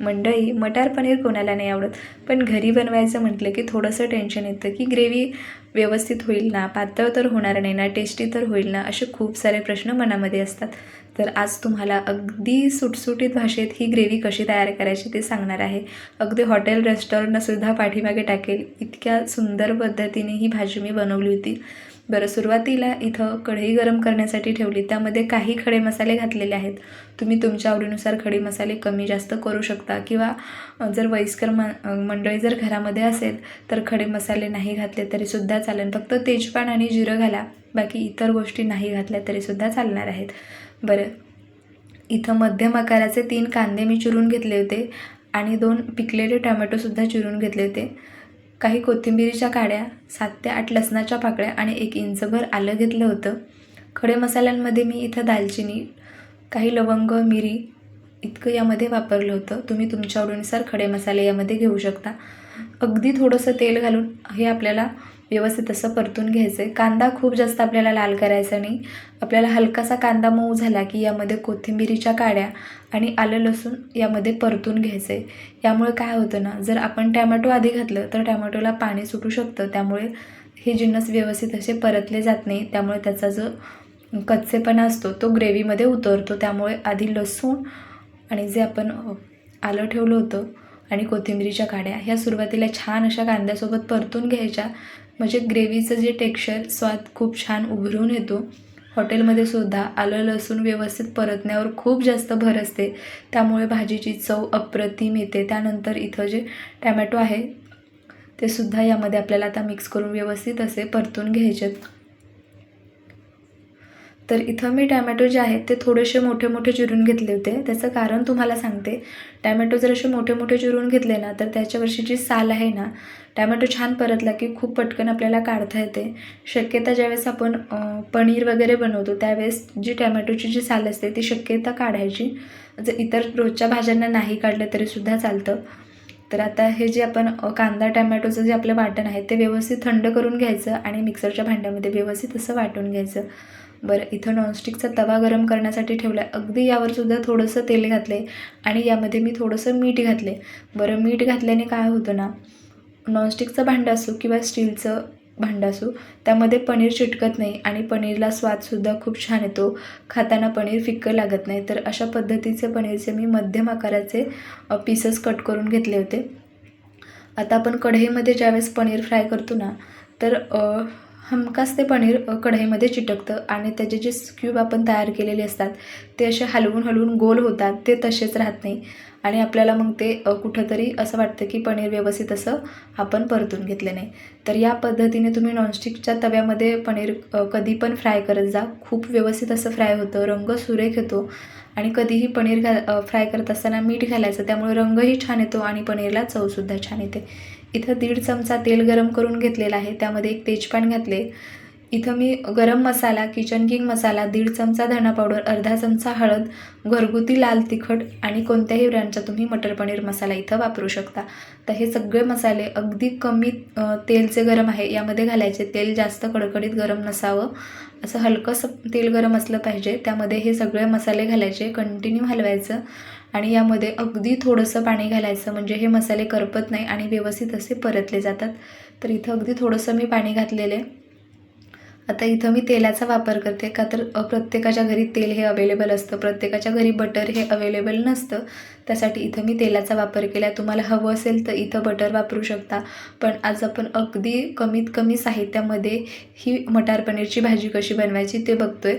मंडळी मटार पनीर कोणाला नाही आवडत. पण घरी बनवायचं म्हटलं की थोडंसं टेन्शन येतं की ग्रेव्ही व्यवस्थित होईल ना पातळ तर होणार नाही ना टेस्टी तर होईल ना असे खूप सारे प्रश्न मनामध्ये असतात. तर आज तुम्हाला अगदी सुटसुटीत भाषेत ही ग्रेव्ही कशी तयार करायची ते सांगणार आहे. अगदी हॉटेल रेस्टॉरंटसुद्धा पाठीमागे टाकेल. इतक्या सुंदर पद्धतीने ही भाजी मी बनवली होती. बरं सुरुवातीला इथं कढई गरम करण्यासाठी ठेवली. त्यामध्ये काही खडे मसाले घातलेले आहेत. तुम्ही तुमच्या आवडीनुसार खडे मसाले कमी जास्त करू शकता किंवा जर वयस्कर मंडळी जर घरामध्ये असेल तर खडे मसाले नाही घातले तरीसुद्धा चालेल. फक्त तेजपान आणि जिरं घाला. बाकी इतर गोष्टी नाही घातल्या तरीसुद्धा चालणार आहेत. बरं इथं मध्यम आकाराचे तीन कांदे मी चिरून घेतले होते आणि दोन पिकलेले टोमॅटोसुद्धा चिरून घेतले होते. काही कोथिंबिरीच्या काड्या सात ते आठ लसणाच्या पाकळ्या आणि एक इंचभर आलं घेतलं होतं. खडे मसाल्यांमध्ये मी इथं दालचिनी काही लवंग मिरी इतकं यामध्ये वापरलं होतं. तुम्ही तुमच्या आवडीनुसार खडे मसाले यामध्ये घेऊ शकता. अगदी थोडंसं तेल घालून हे आपल्याला व्यवस्थित असं परतून घ्यायचं आहे कांदा खूप जास्त आपल्याला लाल करायचा नाही. आपल्याला हलकासा कांदा मऊ झाला की यामध्ये कोथिंबिरीच्या काड्या आणि आलं लसूण यामध्ये परतून घ्यायचं आहे यामुळे काय होतं ना जर आपण टॅमॅटो आधी घातलं तर टॅमॅटोला पाणी सुटू शकतं. त्यामुळे हे जिन्नस व्यवस्थित असे परतले जात नाही. त्यामुळे त्याचा जो कच्चेपणा असतो तो ग्रेव्हीमध्ये उतरतो. त्यामुळे आधी लसूण आणि जे आपण आलं ठेवलं होतं आणि कोथिंबिरीच्या काड्या. ह्या सुरुवातीला छान अशा कांद्यासोबत परतून घ्यायच्या. म्हणजे ग्रेव्हीचं जे टेक्स्चर स्वाद खूप छान उभरून येतो. हॉटेलमध्ये सुद्धा आलं लसूण व्यवस्थित परतण्यावर खूप जास्त भर असते. त्यामुळे भाजीची चव अप्रतिम येते. त्यानंतर इथं जे टॅमॅटो आहे ते सुद्धा यामध्ये आपल्याला आता मिक्स करून व्यवस्थित असे परतून घ्यायचे तर इथं मी टॅमॅटो जे आहेत ते थोडेसे मोठे मोठे चिरून घेतले होते. त्याचं कारण तुम्हाला सांगते. टॅमॅटो जर असे मोठे मोठे चिरून घेतले ना तर त्याच्यावरची जी साल आहे ना टॅमॅटो छान परतला की खूप पटकन आपल्याला काढता येते. शक्यता ज्यावेळेस आपण पनीर वगैरे बनवतो त्यावेळेस जी टॅमॅटोची जी साल असते ती शक्यता काढायची. जर इतर रोजच्या भाज्यांना नाही काढलं तरीसुद्धा चालतं. तर आता हे जे आपण कांदा टॅमॅटोचं जे आपलं वाटण आहे ते व्यवस्थित थंड करून घ्यायचं आणि मिक्सरच्या भांड्यामध्ये व्यवस्थित असं वाटून घ्यायचं. बरं इथं नॉनस्टिकचा तवा गरम करण्यासाठी ठेवला. आहे अगदी यावरसुद्धा थोडंसं तेल घातले आणि यामध्ये मी थोडंसं मीठ घातले बरं मीठ घातल्याने काय होतं ना नॉनस्टिकचं भांडं असो किंवा स्टीलचं भांडं असो त्यामध्ये पनीर चिटकत नाही आणि पनीरला स्वादसुद्धा खूप छान येतो. खाताना पनीर फिक्कं लागत नाही. तर अशा पद्धतीचे पनीरचे मी मध्यम आकाराचे पीसेस कट करून घेतले होते. आता आपण कढईमध्ये ज्यावेळेस पनीर फ्राय करतो ना तर हमखास ते पनीर कढईमध्ये चिटकतं आणि त्याचे जे क्यूब आपण तयार केलेले असतात ते असे हलवून हलवून गोल होतात ते तसेच राहत नाही. आणि आपल्याला मग ते कुठंतरी असं वाटतं की पनीर व्यवस्थित असं आपण परतून घेतलं नाही. तर या पद्धतीने तुम्ही नॉनस्टिकच्या तव्यामध्ये पनीर कधी पण फ्राय करत जा. खूप व्यवस्थित असं फ्राय होतं रंग सुरेख येतो आणि कधीही पनीर घा फ्राय करत असताना मीठ घालायचं त्यामुळे रंगही छान येतो आणि पनीरला चवसुद्धा छान येते. इथं दीड चमचा तेल गरम करून घेतलेला आहे. त्यामध्ये एक तेजपान घातले. इथं मी गरम मसाला किचन किंग मसाला दीड चमचा धना पावडर अर्धा चमचा हळद घरगुती लाल तिखट आणि कोणत्याही ब्रँडचा तुम्ही मटर पनीर मसाला इथं वापरू शकता. तर हे सगळे मसाले अगदी कमी तेलचे गरम आहे. यामध्ये घालायचे तेल जास्त कडकडीत गरम नसावं. असं हलकंसं तेल गरम असलं पाहिजे. त्यामध्ये हे सगळे मसाले घालायचे. कंटिन्यू हलवायचं. आणि यामध्ये अगदी थोडंसं पाणी घालायचं म्हणजे हे मसाले करपत नाही आणि व्यवस्थित असे परतले जातात. तर इथं अगदी थोडंसं मी पाणी घातलेले आता इथं मी तेलाचा वापर करते का तर प्रत्येकाच्या घरी तेल हे अवेलेबल असतं प्रत्येकाच्या घरी बटर हे अवेलेबल नसतं. त्यासाठी इथं मी तेलाचा वापर केला तुम्हाला हवं असेल तर इथं बटर वापरू शकता. पण आज आपण अगदी कमीत कमी साहित्यामध्ये ही मटार पनीरची भाजी कशी बनवायची ते बघतोय.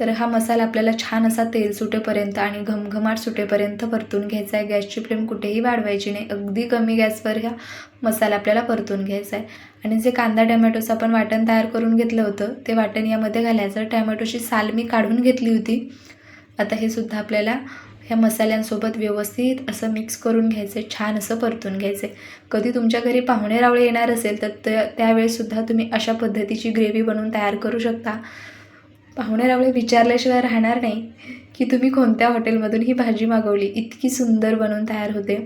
तर हा मसाला आपल्याला छान असा तेल सुटेपर्यंत आणि घमघमाट सुटेपर्यंत परतून घ्यायचा आहे. गॅसची फ्लेम कुठेही वाढवायची नाही. अगदी कमी गॅसवर ह्या मसाला आपल्याला परतून घ्यायचा आहे. आणि जे कांदा टॅमॅटोचं आपण वाटण तयार करून घेतलं होतं ते वाटण यामध्ये घालायचं. टॅमॅटोची साल मी काढून घेतली होती. आता हे सुद्धा आपल्याला ह्या मसाल्यांसोबत व्यवस्थित असं मिक्स करून घ्यायचं आहे. छान असं परतून घ्यायचं आहे. कधी तुमच्या घरी पाहुणे रावळे येणार असेल तर त्यावेळेसुद्धा त्यावेळेससुद्धा तुम्ही अशा पद्धतीची ग्रेव्ही बनवून तयार करू शकता. पाहुणे रावळे विचारल्याशिवाय राहणार नाही की तुम्ही कोणत्या हॉटेलमधून ही भाजी मागवली. इतकी सुंदर बनवून तयार होते.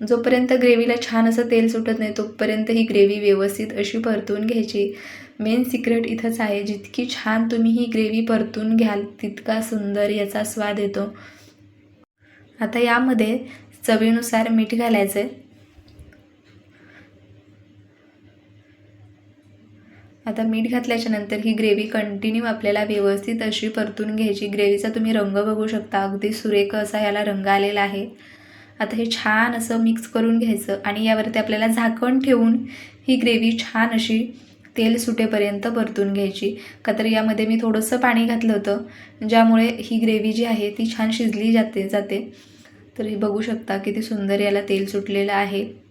जोपर्यंत ग्रेव्हीला छान असं तेल सुटत नाही तोपर्यंत ही ग्रेव्ही व्यवस्थित अशी परतून घ्यायची. मेन सिक्रेट इथंच आहे जितकी छान तुम्ही ही ग्रेव्ही परतून घ्याल तितका सुंदर याचा स्वाद येतो. आता यामध्ये चवीनुसार मीठ घालायचं आहे आता मीठ घातल्याच्या नंतर ही ग्रेव्ही कंटिन्यू आपल्याला व्यवस्थित अशी परतून घ्यायची. ग्रेव्हीचा तुम्ही रंग बघू शकता. अगदी सुरेख असा याला रंग आलेला आहे. आता हे छान असं मिक्स करून घ्यायचं आणि यावरती आपल्याला झाकण ठेवून ही ग्रेव्ही छान अशी तेल सुटेपर्यंत परतून घ्यायची. का तर यामध्ये मी थोडंसं पाणी घातलं होतं. ज्यामुळे ही ग्रेव्ही जी आहे ती छान शिजली जाते जाते. तर हे बघू शकता किती सुंदर याला तेल सुटलेलं आहे.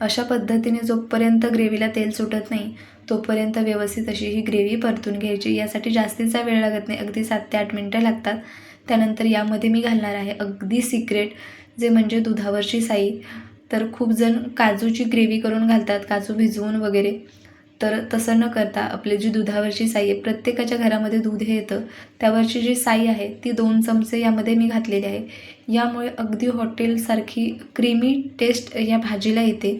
अशा पद्धतीने जोपर्यंत ग्रेव्हीला तेल सुटत नाही तोपर्यंत व्यवस्थित अशी ही ग्रेव्ही परतून घ्यायची. यासाठी जास्तीचा वेळ लागत नाही अगदी सात ते आठ मिनटं लागतात. त्यानंतर यामध्ये मी घालणार आहे अगदी सिक्रेट जे म्हणजे दुधावरची साई. तर खूप जण काजूची ग्रेव्ही करून घालतात काजू भिजवून वगैरे. तर तसं न करता आपली जी दुधावरची साई आहे प्रत्येकाच्या घरामध्ये दूध हे येतं. त्यावरची जी साई आहे ती दोन चमचे यामध्ये मी घातलेली आहे. यामुळे अगदी हॉटेलसारखी क्रीमी टेस्ट या भाजीला येते.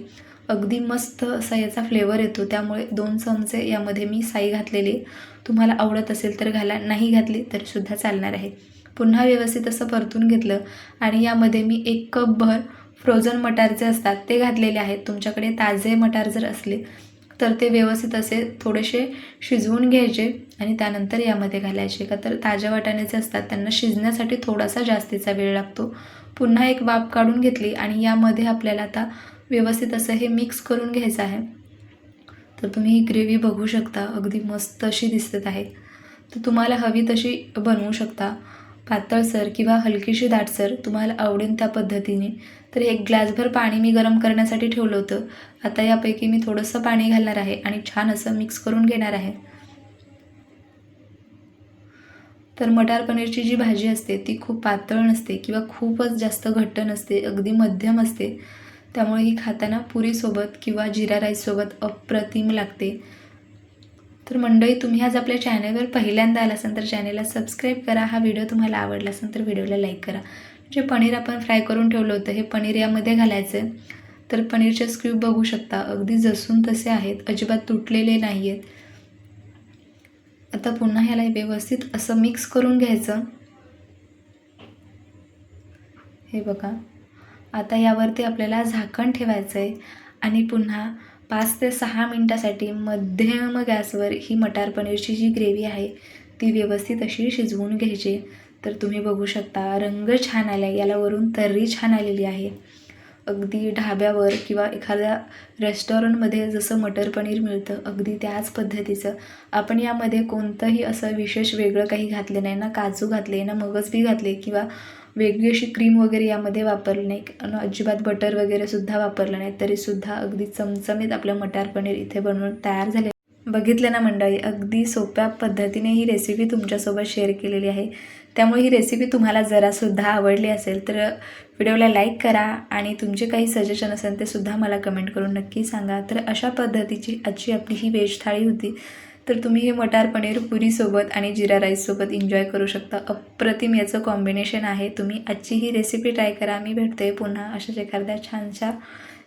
अगदी मस्त असा याचा फ्लेवर येतो. त्यामुळे दोन चमचे यामध्ये मी साई घातलेली. तुम्हाला आवडत असेल तर घाला नाही घातली तरीसुद्धा चालणार आहे. पुन्हा व्यवस्थित असं परतून घेतलं आणि यामध्ये मी एक कपभर फ्रोझन मटार जे असतात ते घातलेले आहेत. तुमच्याकडे ताजे मटार जर असले तर ते व्यवस्थित असे थोडेसे शिजवून घ्यायचे आणि त्यानंतर यामध्ये घालायचे. का तर ताज्या वाटाणे जे असतात त्यांना शिजण्यासाठी थोडासा जास्तीचा वेळ लागतो. पुन्हा एक वाफ काढून घेतली आणि यामध्ये आपल्याला आता व्यवस्थित असं हे मिक्स करून घ्यायचं आहे. तर तुम्ही ही ग्रेव्ही बघू शकता. अगदी मस्त अशी दिसत आहे. तर तुम्हाला हवी तशी बनवू शकता. पातळसर किंवा हलकीशी दाटसर तुम्हाला आवडेल त्या पद्धतीने. तर एक ग्लासभर पाणी मी गरम करण्यासाठी ठेवलं होतं. आता यापैकी मी थोडंसं पाणी घालणार आहे आणि छान असं मिक्स करून घेणार आहे. तर मटार पनीरची जी भाजी असते ती खूप पातळ नसते किंवा खूपच जास्त घट्ट नसते अगदी मध्यम असते. त्यामुळे ही खाताना पुरीसोबत किंवा जिरा राईससोबत अप्रतिम लागते. तर मंडळी तुम्ही आज आपल्या चॅनलवर पहिल्यांदा आला असाल तर चॅनलला सबस्क्राईब करा. हा व्हिडिओ तुम्हाला आवडला असेल तर व्हिडिओला लाईक करा. जे पनीर आपण फ्राय करून ठेवलं होतं हे पनीर यामध्ये घालायचं आहे तर पनीरचे स्क्यूब बघू शकता. अगदी जसून तसे आहेत. अजिबात तुटलेले नाही आहेत आता पुन्हा ह्याला व्यवस्थित असं मिक्स करून घ्यायचं. हे बघा. आता यावरती आपल्याला झाकण ठेवायचं आहे आणि पुन्हा पाच ते सहा मिनटासाठी मध्यम गॅसवर ही मटार पनीरची जी ग्रेव्ही आहे ती व्यवस्थित अशी शिजवून घ्यायची. तर तुम्ही बघू शकता रंग छान आला याला वरून तर्री छान आलेली आहे. अगदी ढाब्यावर किंवा एखाद्या रेस्टॉरंटमध्ये जसं मटर पनीर मिळतं अगदी त्याच पद्धतीचं. आपण यामध्ये कोणतंही असं विशेष वेगळं काही घातलं नाही ना काजू घातले ना मगजबी घातले किंवा वेगळी अशी क्रीम वगैरे यामध्ये वापरली नाही. आणि अजिबात बटर वगैरेसुद्धा वापरलं नाही. तरीसुद्धा अगदी चमचमीत आपलं मटार पनीर इथे बनवून तयार झाले. बघितलं ना मंडळी अगदी सोप्या पद्धतीने ही रेसिपी तुमच्यासोबत शेअर केलेली आहे. त्यामुळे ही रेसिपी तुम्हाला जरासुद्धा आवडली असेल तर व्हिडिओला लाईक करा आणि तुमचे काही सजेशन असेल ते सुद्धा मला कमेंट करून नक्की सांगा. तर अशा पद्धतीची आजची आपली ही वेज थाळी होती. तर तुम्ही हे मटार पनीर पुरीसोबत आणि जिरा राईससोबत एन्जॉय करू शकता. अप्रतिम याचं कॉम्बिनेशन आहे. तुम्ही आजची ही रेसिपी ट्राय करा. मी भेटते पुन्हा अशाच एखाद्या छानशा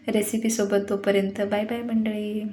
रेसिपीसोबत तोपर्यंत. बाय बाय मंडळी.